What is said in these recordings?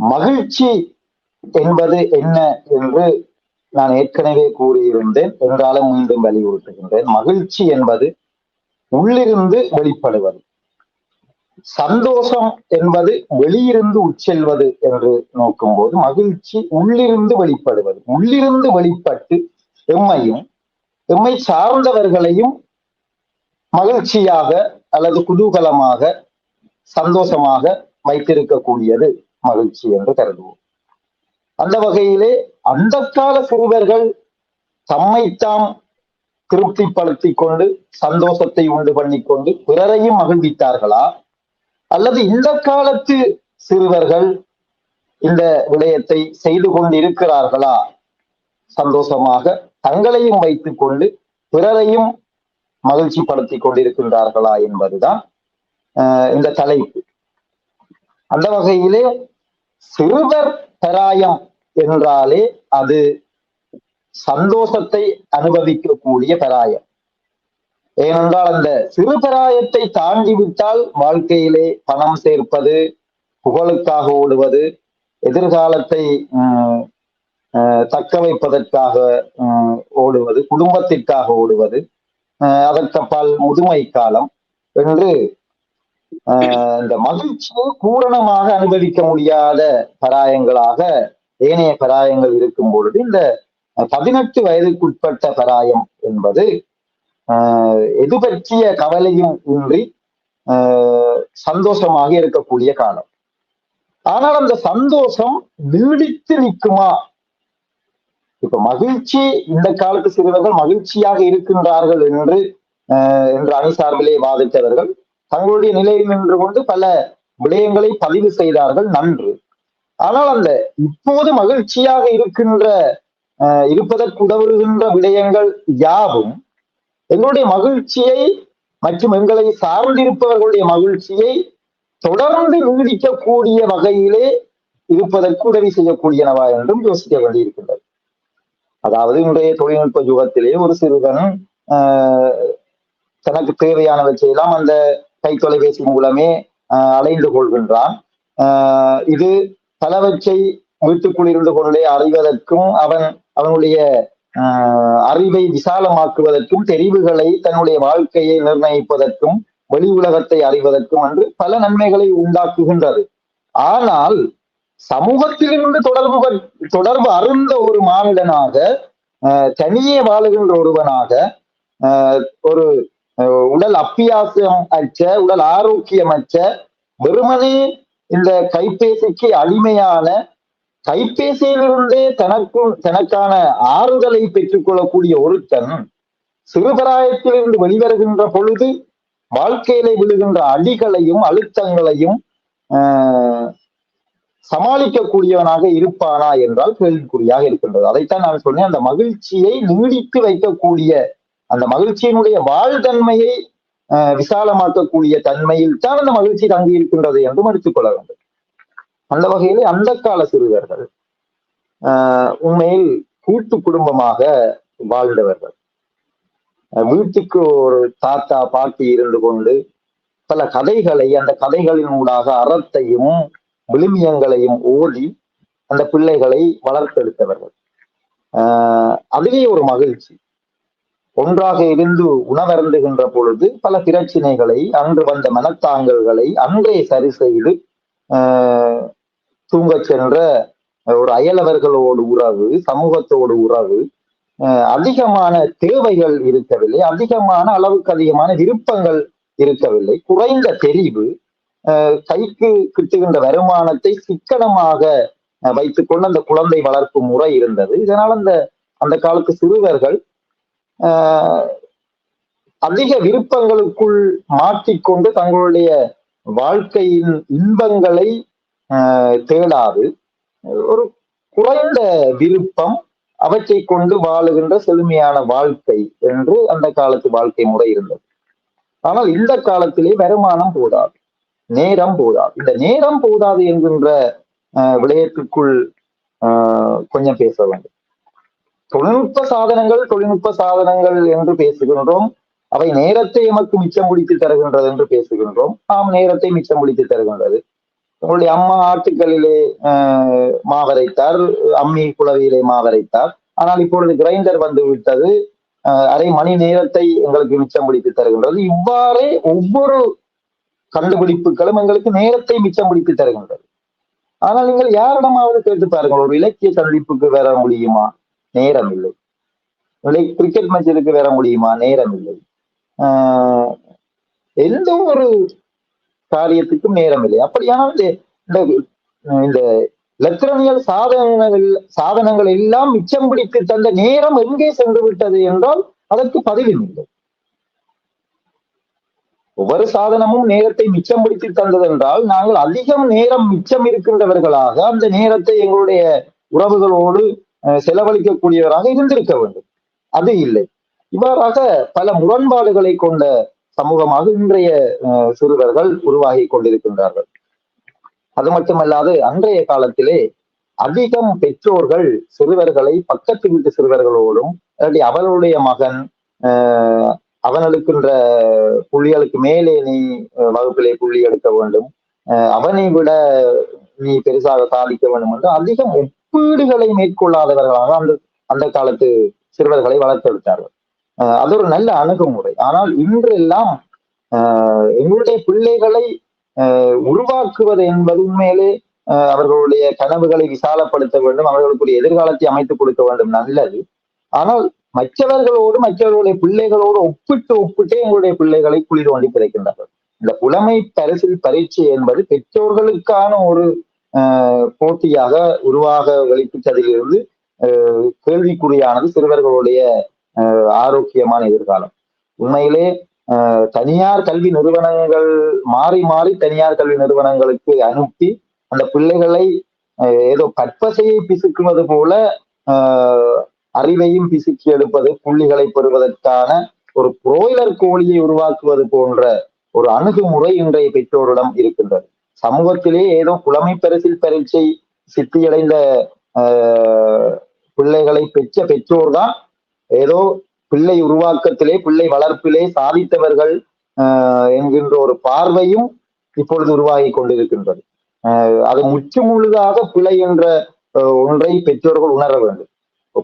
மகிழ்ச்சி என்பது என்ன என்று நான் ஏற்கனவே கூறியிருந்தேன் என்றாலும் மீண்டும் வலியுறுத்துகின்றேன். மகிழ்ச்சி என்பது உள்ளிருந்து வெளிப்படுவது. சந்தோஷம் என்பது வெளியிருந்து உட்செல்வது என்று நோக்கும்போது மகிழ்ச்சி உள்ளிருந்து வெளிப்படுவது. உள்ளிருந்து வெளிப்பட்டு எம்மையும் எம்மை சார்ந்தவர்களையும் மகிழ்ச்சியாக அல்லது குதூகலமாக சந்தோஷமாக வைத்திருக்கக்கூடியது. மகிழ்ச்சி என்று கருதுவோம். அந்த வகையிலே அந்த கால சிறுவர்கள் தம்மைத்தாம் திருப்திப்படுத்திக் கொண்டு சந்தோஷத்தை உண்டு பண்ணிக்கொண்டு பிறரையும் மகிழ்வித்தார்களா? அல்லது இந்த காலத்து சிறுவர்கள் இந்த விடயத்தை செய்து கொண்டிருக்கிறார்களா? சந்தோஷமாக தங்களையும் வைத்துக் கொண்டு பிறரையும் மகிழ்ச்சி கொண்டிருக்கின்றார்களா என்பதுதான் இந்த தலைப்பு. அந்த வகையிலே சிறுவர் பெராயம் என்றாலே அது சந்தோஷத்தை அனுபவிக்கக்கூடிய பெராயம் ஏனென்றால் அந்த சிறு பெராயத்தை தாண்டிவிட்டால் வாழ்க்கையிலே பணம் சேர்ப்பது புகழுக்காக ஓடுவது எதிர்காலத்தை தக்க வைப்பதற்காக ஓடுவது குடும்பத்திற்காக ஓடுவது அதற்கப்பால் முதுமை காலம் என்று இந்த மகிழ்ச்சியை பூரணமாக அனுபவிக்க முடியாத பராயங்களாக ஏனைய பராயங்கள் இருக்கும் பொழுது இந்த பதினெட்டு வயதுக்குட்பட்ட பராயம் என்பது எது பற்றிய கவலையும் இன்றி சந்தோஷமாக இருக்கக்கூடிய காலம். ஆனால் அந்த சந்தோஷம் நீடித்து நிற்குமா? இப்ப மகிழ்ச்சி இந்த காலத்து சிறுவர்கள் மகிழ்ச்சியாக இருக்கின்றார்கள் என்று என்று அணி சார்பிலே வாதித்தவர்கள் தங்களுடைய நிலையில் நின்று கொண்டு பல விடயங்களை பதிவு செய்தார்கள் நன்று. ஆனால் அந்த இப்போது மகிழ்ச்சியாக இருக்கின்ற இருப்பதற்கு உதவுகின்ற விடயங்கள் யாவும் எங்களுடைய மகிழ்ச்சியை மற்றும் எங்களை சார்ந்திருப்பவர்களுடைய மகிழ்ச்சியை தொடர்ந்து நீடிக்கக்கூடிய வகையிலே இருப்பதற்கு உதவி செய்யக்கூடியனவா என்றும் யோசிக்க வேண்டியிருக்கின்றது. அதாவது இன்றைய தொழில்நுட்ப யுகத்திலே ஒரு சிறுவன் தனக்கு தேவையானவற்றையெல்லாம் அந்த கை தொலைபேசி மூலமே அலைந்து கொள்கின்றான். இது பலவற்றை வீட்டுக்குள் இருந்து கொண்டே அறிவதற்கும் அவன் அவனுடைய அறிவை விசாலமாக்குவதற்கும் தெரிவுகளை தன்னுடைய வாழ்க்கையை நிர்ணயிப்பதற்கும் வெளி உலகத்தை அறிவதற்கும் என்று பல நன்மைகளை உண்டாக்குகின்றது. ஆனால் சமூகத்திலிருந்து தொடர்பு தொடர்பு அருந்த ஒரு மாநிலனாக தனியே வாழுகின்ற ஒருவனாக ஒரு உடல் அப்பியாசம் அச்ச உடல் ஆரோக்கியமற்ற வெறுமனே இந்த கைபேசிக்கு அடிமையான கைபேசியிலிருந்தே தனக்கும் தனக்கான ஆறுதலை பெற்றுக்கொள்ளக்கூடிய ஒருத்தன் சிறுபராயத்திலிருந்து வெளிவருகின்ற பொழுது வாழ்க்கையில விழுகின்ற அடிகளையும் அழுத்தங்களையும் சமாளிக்கக்கூடியவனாக இருப்பானா என்றால் கேள்விக்குறியாக இருக்கின்றது. அதைத்தான் நான் சொன்னேன். அந்த மகிழ்ச்சியை நீடித்து வைக்கக்கூடிய அந்த மகிழ்ச்சியினுடைய வாழ்தன்மையை விசாலமாக்கக்கூடிய தன்மையில் தான் அந்த மகிழ்ச்சி தங்கி இருக்கின்றது என்றும் எடுத்துக்கொள்ள வேண்டும். அந்த வகையிலே அந்த கால சிறுவர்கள் உண்மையில் கூட்டு குடும்பமாக வாழ்ந்தவர்கள். வீட்டுக்கு ஒரு தாத்தா பாட்டி இருந்து கொண்டு பல கதைகளை அந்த கதைகளின் ஊடாக அறத்தையும் விழுமியங்களையும் ஓடி அந்த பிள்ளைகளை வளர்த்தெடுத்தவர்கள். ஆஹ் அதுவே ஒரு மகிழ்ச்சி. ஒன்றாக இருந்து உணவருந்துகின்ற பொழுது பல பிரச்சினைகளை அன்று வந்த மனத்தாங்கல்களை அன்றே சரி செய்து ஆஹ் தூங்கச் சென்ற ஒரு அயலவர்களோடு உறவு சமூகத்தோடு உறவு அதிகமான தேவைகள் இருக்கவில்லை அதிகமான அளவுக்கு அதிகமான விருப்பங்கள் இருக்கவில்லை குறைந்த தெரிவு கைக்கு கிட்டுகின்ற வருமானத்தை சிக்கனமாக வைத்துக்கொண்டு அந்த குழந்தை வளர்ப்பு முறை இருந்தது. இதனால் அந்த அந்த காலத்து சிறுவர்கள் அதிக விருப்பங்களுக்குள் மாற்றிக்கொண்டு தங்களுடைய வாழ்க்கையின் இன்பங்களை தேடாது. ஒரு குறைந்த விருப்பம் அவற்றை கொண்டு வாழுகின்ற செழுமையான வாழ்க்கை என்று அந்த காலத்து வாழ்க்கை முறை இருந்தது. ஆனால் இந்த காலத்திலே வருமானம் போதாது நேரம் போதாது. இந்த நேரம் போதாது என்கின்ற விடயத்துக்குள் கொஞ்சம் பேச வேண்டும். தொழில்நுட்ப சாதனங்கள் தொழில்நுட்ப சாதனங்கள் என்று பேசுகின்றோம். அவை நேரத்தை எமக்கு மிச்சம் முடித்து தருகின்றது என்று பேசுகின்றோம். நாம் நேரத்தை மிச்சம் முடித்து தருகின்றது. உங்களுடைய அம்மா ஆட்டுக்களிலே மாவரைத்தார் அம்மி குளவியிலே மாவரைத்தார். ஆனால் இப்பொழுது கிரைண்டர் வந்து விட்டது. அரை மணி நேரத்தை எங்களுக்கு மிச்சம் பிடித்து தருகின்றது. இவ்வாறே ஒவ்வொரு கண்டுபிடிப்புகளும் எங்களுக்கு நேரத்தை மிச்சம் பிடித்து தருகின்றது. ஆனால் நீங்கள் யாரிடமாவது கேட்டு பாருங்கள். ஒரு இலக்கிய சந்திப்புக்கு வர முடியுமா? நேரம் இல்லை இல்லை கிரிக்கெட் மேட்சுக்கு வேற முடியுமா? நேரம் இல்லை ஆஹ் எந்த ஒரு காரியத்துக்கும் நேரம் இல்லை அப்படியானால் இந்த- இந்த சாதனங்கள் சாதனங்கள் எல்லாம் மிச்சம் பிடித்து தந்த நேரம் எங்கே சென்று விட்டது என்றால் அதற்கு பதிவும் இல்லை ஒவ்வொரு சாதனமும் நேரத்தை மிச்சம் பிடித்து தந்தது என்றால் நாங்கள் அதிகம் நேரம் மிச்சம் இருக்கின்றவர்களாக அந்த நேரத்தை எங்களுடைய உறவுகளோடு செலவழிக்கக்கூடியவராக இருந்திருக்க வேண்டும். அது இல்லை. இவ்வாறாக பல முரண்பாடுகளை கொண்ட சமூகமாக இன்றைய சிறுவர்கள் உருவாகி கொண்டிருக்கின்றார்கள். அது மட்டுமல்லாது அன்றைய காலத்திலே அதிகம் பெற்றோர்கள் சிறுவர்களை பக்கத்து வீட்டு சிறுவர்களோடும் இல்லாட்டி அவர்களுடைய மகன் ஆஹ் புள்ளிகளுக்கு மேலே நீ வகுப்பிலே புள்ளி எடுக்க வேண்டும். அவனை விட நீ பெருசாக சாதிக்க வேண்டும் என்று அதிகம் ஒப்பீடுகளை மேற்கொள்ளாதவர்களாக அந்த அந்த காலத்து சிறுவர்களை வளர்த்தெடுத்தார்கள் ஆஹ் அது ஒரு நல்ல அணுகுமுறை. ஆனால் இன்றெல்லாம் ஆஹ் எங்களுடைய பிள்ளைகளை உருவாக்குவது என்பது உண்மையிலே அவர்களுடைய கனவுகளை விசாலப்படுத்த வேண்டும் அவர்களுக்குரிய எதிர்காலத்தை அமைத்துக் கொடுக்க வேண்டும் நல்லது. ஆனால் மற்றவர்களோடு மற்றவர்களுடைய பிள்ளைகளோடு ஒப்பிட்டு ஒப்பிட்டு எங்களுடைய பிள்ளைகளை குளிர் தோண்டி பிறக்கின்றார்கள். இந்த புலமை பரிசில் பரீட்சை என்பது பெற்றோர்களுக்கான ஒரு போட்டியாக உருவாக வெளிப்பட்டதிலிருந்து ஆஹ் கேள்விக்குறியானது சிறுவர்களுடைய ஆரோக்கியமான எதிர்காலம். உண்மையிலே ஆஹ் தனியார் கல்வி நிறுவனங்கள் மாறி மாறி தனியார் கல்வி நிறுவனங்களுக்கு அனுப்பி அந்த பிள்ளைகளை ஏதோ கற்பசையை பிசுக்குவது போல ஆஹ் அறிவையும் பிசுக்கி எடுப்பது புள்ளிகளை பெறுவதற்கான ஒரு புரோயிலர் கோழியை உருவாக்குவது போன்ற ஒரு அணுகுமுறை இன்றைய பெற்றோரிடம் இருக்கின்றது. சமூகத்திலே ஏதோ புலமை பரிசில் பரீட்சை சித்தியடைந்த ஆஹ் பிள்ளைகளை பெற்ற பெற்றோர்தான் ஏதோ பிள்ளை உருவாக்கத்திலே பிள்ளை வளர்ப்பிலே சாதித்தவர்கள் ஆஹ் என்கின்ற ஒரு பார்வையும் இப்பொழுது உருவாகி கொண்டிருக்கின்றது. அது முற்று முழுதாக பிழை என்ற ஒன்றை பெற்றோர்கள் உணர வேண்டும்.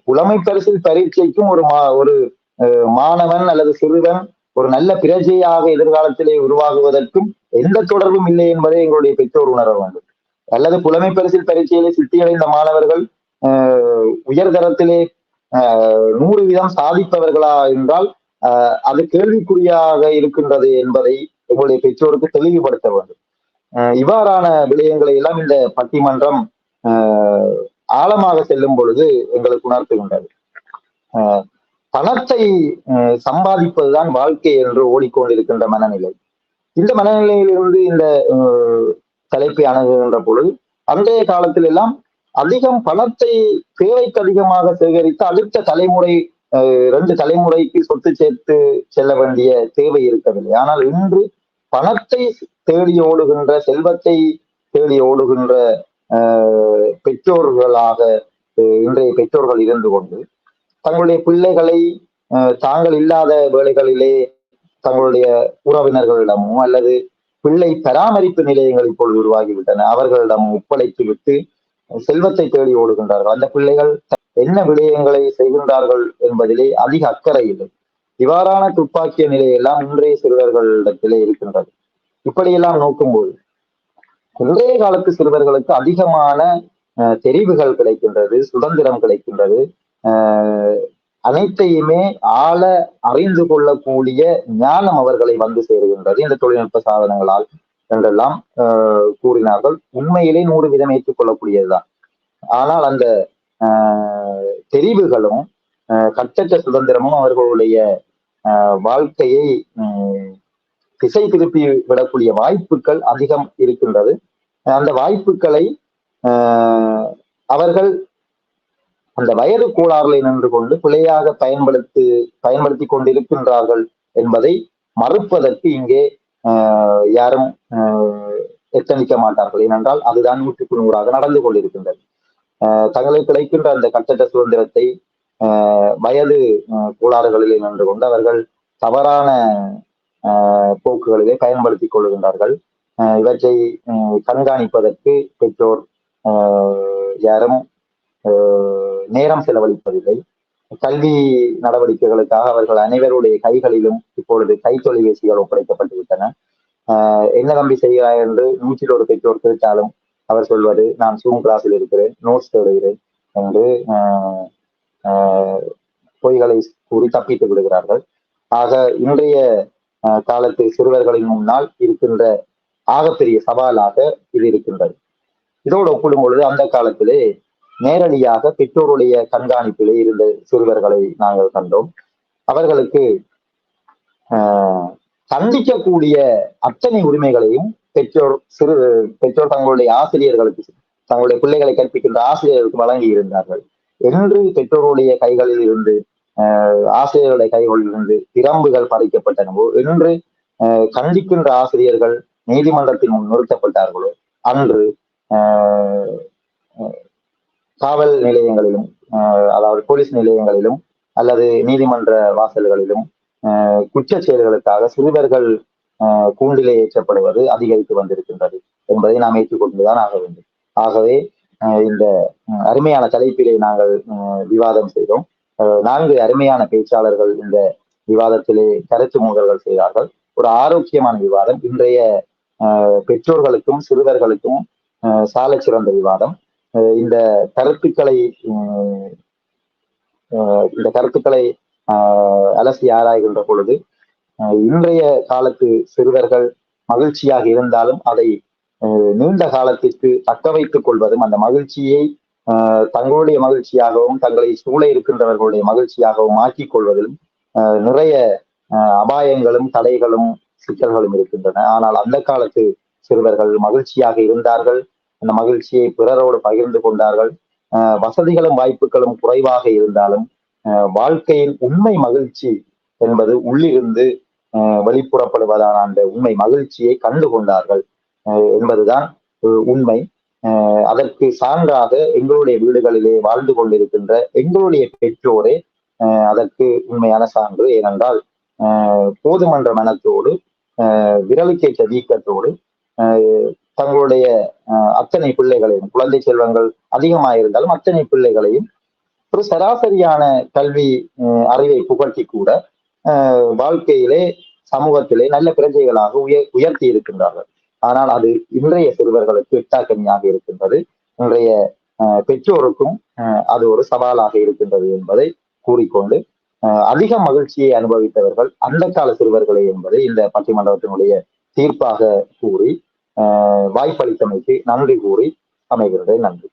புலமை பரிசில் பரீட்சைக்கும் ஒரு மா ஒரு மாணவன் அல்லது சிறுவன் ஒரு நல்ல பிரஜையாக எதிர்காலத்திலே உருவாகுவதற்கும் எந்த தொடர்பும் இல்லை என்பதை எங்களுடைய பெற்றோர் உணர வேண்டும். அல்லது புலமை பரிசில் பரீட்சையிலே சித்தியடைந்த மாணவர்கள் உயர்தரத்திலே ஆஹ் நூறு வீதம் சாதிப்பவர்களா என்றால் அது கேள்விக்குறியாக இருக்கின்றது என்பதை எங்களுடைய பெற்றோருக்கு தெளிவுபடுத்த வேண்டும். ஆஹ் இவ்வாறான விடயங்களை எல்லாம் இந்த பட்டிமன்றம் ஆஹ் ஆழமாக செல்லும் பொழுது எங்களுக்கு உணர்த்துகின்றது. ஆஹ் பணத்தை சம்பாதிப்பதுதான் வாழ்க்கை என்று ஓடிக்கொண்டிருக்கின்ற மனநிலை. இந்த மனநிலையிலிருந்து இந்த ஆஹ் தலைப்பை அணுகுகின்ற பொழுது அன்றைய காலத்தில் எல்லாம் அதிகம் பணத்தை தேவைக்கு அதிகமாக சேகரித்து அடுத்த தலைமுறை ஆஹ் ரெண்டு தலைமுறைக்கு சொத்து சேர்த்து செல்ல வேண்டிய தேவை இருக்கவில்லை. ஆனால் இன்று பணத்தை தேடி ஓடுகின்ற செல்வத்தை தேடி ஓடுகின்ற பெற்றோர்களாக இன்றைய பெற்றோர்கள் இருந்து கொண்டு தங்களுடைய பிள்ளைகளை தாங்கள் இல்லாத வேலைகளிலே தங்களுடைய உறவினர்களிடமோ அல்லது பிள்ளை பராமரிப்பு நிலையங்கள் இப்பொழுது உருவாகிவிட்டன. அவர்களிடம் ஒப்படைத்து விட்டு செல்வத்தை தேடி ஓடுகின்றார்கள். அந்த பிள்ளைகள் என்ன விடயங்களை செய்கின்றார்கள் என்பதிலே அதிக அக்கறை இல்லை. இவ்வாறான துப்பாக்கிய நிலையெல்லாம் இன்றைய சிறுவர்களிடத்திலே இருக்கின்றது. இப்படியெல்லாம் நோக்கும்போது இன்றைய காலத்து சிறுவர்களுக்கு அதிகமான அஹ், தெரிவுகள் கிடைக்கின்றது சுதந்திரம் கிடைக்கின்றது. அனைத்தையுமே ஆள அறிந்து கொள்ளக்கூடிய ஞானம் அவர்களை வந்து சேருகின்றது. இந்த தொழில்நுட்ப சாதனங்களால் என்றெல்லாம் கூறினார்கள். உண்மையிலே நூறு வீதம் ஏற்றுக்கொள்ளக்கூடியதுதான் ஆனால் அந்த ஆஹ், தெரிவுகளும் கட்டற்ற சுதந்திரமும் அவர்களுடைய ஆஹ், வாழ்க்கையை திசை திருப்பி விடக்கூடிய வாய்ப்புகள் அதிகம் இருக்கின்றது. அந்த வாய்ப்புகளை ஆஹ், அவர்கள் அந்த வயது கோளாறுகளை நின்று கொண்டு பிழையாக பயன்படுத்தி பயன்படுத்தி கொண்டிருக்கின்றார்கள் என்பதை மறுப்பதற்கு இங்கே யாரும் எத்தனிக்க மாட்டார்கள். ஏனென்றால் அதுதான் நூற்றுக்கு நூறாக நடந்து கொண்டிருக்கின்றது. ஆஹ், தங்களுக்கு கிடைக்கின்ற அந்த கட்டற்ற சுதந்திரத்தை வயது கோளாறுகளில் கோளாறுகளிலே நின்று கொண்டு அவர்கள் தவறான போக்குகளிலே பயன்படுத்திக் கொள்கின்றார்கள். இவற்றை கண்காணிப்பதற்கு பெற்றோர் யாரும் நேரம் செலவழிப்பதில்லை. கல்வி நடவடிக்கைகளுக்காக அவர்கள் அனைவருடைய கைகளிலும் இப்பொழுது கைத்தொலைபேசிகள் ஒப்படைக்கப்பட்டு விட்டன. என்ன தம்பி செய்கிறாய்? என்று நூற்றில் ஒரு பெற்றோர் கேட்டாலும் அவர் சொல்வது நான் சூம் கிளாஸில் இருக்கிறேன் நோட்ஸ் தேடுகிறேன் என்று ஆஹ் பொய்களை கூறி தப்பித்து விடுகிறார்கள். ஆக இன்றைய ஆஹ் காலத்து சிறுவர்களின் முன்னால் இருக்கின்ற ஆகப்பெரிய சவாலாக இது இருக்கின்றது. இதோடு ஒப்பிடும் பொழுது அந்த காலத்திலே நேரடியாக பெற்றோருடைய கண்காணிப்பிலே இருந்த சிறுவர்களை நாங்கள் கண்டோம். அவர்களுக்கு ஆஹ் சந்திக்கக்கூடிய அத்தனை உரிமைகளையும் பெற்றோர் சிறு பெற்றோர் தங்களுடைய ஆசிரியர்களுக்கு தங்களுடைய பிள்ளைகளை கற்பிக்கின்ற ஆசிரியர்களுக்கு வழங்கி இருந்தார்கள் என்று பெற்றோருடைய கைகளில் இருந்து ஆஹ் ஆசிரியர்களுடைய கைகளில் இருந்து பிரம்புகள் பறிக்கப்பட்டனவோ என்று கண்டிக்கின்ற ஆசிரியர்கள் நீதிமன்றத்தின் முன் நிறுத்தப்பட்டார்களோ அன்று ஆஹ் காவல் நிலையங்களிலும் அதாவது போலீஸ் நிலையங்களிலும் அல்லது நீதிமன்ற வாசல்களிலும் குற்ற செயல்களுக்காக சிறுவர்கள் கூண்டிலே ஏற்றப்படுவது அதிகரித்து வந்திருக்கின்றது என்பதை நாம் ஏற்றுக்கொண்டுதான் ஆக வேண்டும். ஆகவே இந்த அருமையான தலைப்பிலே நாங்கள் விவாதம் செய்தோம். நான்கு அருமையான பேச்சாளர்கள் இந்த விவாதத்திலே கருத்து மூங்கல்கள் செய்தார்கள். ஒரு ஆரோக்கியமான விவாதம். இன்றைய பெற்றோர்களுக்கும் சிறுவர்களுக்கும் சாலை சிறந்த விவாதம். இந்த கருத்துக்களை இந்த கருத்துக்களை அலசி ஆராய்கின்ற பொழுது இன்றைய காலத்து சிறுவர்கள் மகிழ்ச்சியாக இருந்தாலும் அதை நீண்ட காலத்திற்கு தக்க வைத்துக் கொள்வதும் அந்த மகிழ்ச்சியை தங்களுடைய மகிழ்ச்சியாகவும் தங்களை சூழ இருக்கின்றவர்களுடைய மகிழ்ச்சியாகவும் ஆக்கிக் கொள்வதிலும் நிறைய அபாயங்களும் தடைகளும் சிக்கல்களும் இருக்கின்றன. ஆனால் அந்த காலத்து சிறுவர்கள் மகிழ்ச்சியாக இருந்தார்கள். அந்த மகிழ்ச்சியை பிறரோடு பகிர்ந்து கொண்டார்கள். வசதிகளும் வாய்ப்புகளும் குறைவாக இருந்தாலும் வாழ்க்கையின் உண்மை மகிழ்ச்சி என்பது உள்ளிருந்து வெளிப்புறப்படுவதான அந்த உண்மை மகிழ்ச்சியை கண்டு கொண்டார்கள். என்பதுதான் உண்மை. அதற்கு சான்றாக எங்களுடைய வீடுகளிலே வாழ்ந்து கொண்டிருக்கின்ற எங்களுடைய பெற்றோரே அதற்கு உண்மையான சான்று. ஏனென்றால் போதுமன்ற மனத்தோடு விரலுக்கேற்ற வீக்கத்தோடு தங்களுடைய அத்தனை பிள்ளைகளையும் குழந்தை செல்வங்கள் அதிகமாயிருந்தாலும் அத்தனை பிள்ளைகளையும் ஒரு சராசரியான கல்வி அறிவை புகழ்த்தி கூட வாழ்க்கையிலே சமூகத்திலே நல்ல பிரஜைகளாக உயர் உயர்த்தி இருக்கின்றார்கள். ஆனால் அது இன்றைய சிறுவர்களுக்கு எட்டாக்கனியாக இருக்கின்றது. இன்றைய பெற்றோருக்கும் அது ஒரு சவாலாக இருக்கின்றது என்பதை கூறிக்கொண்டு அதிக மகிழ்ச்சியை அனுபவித்தவர்கள் அந்த கால சிறுவர்களே என்பதை இந்த பட்டிமன்றத்தினுடைய தீர்ப்பாக கூறி வாய்ப்பளித்தமைக்கு நன்றி கூறி அமைகிறது நன்றி.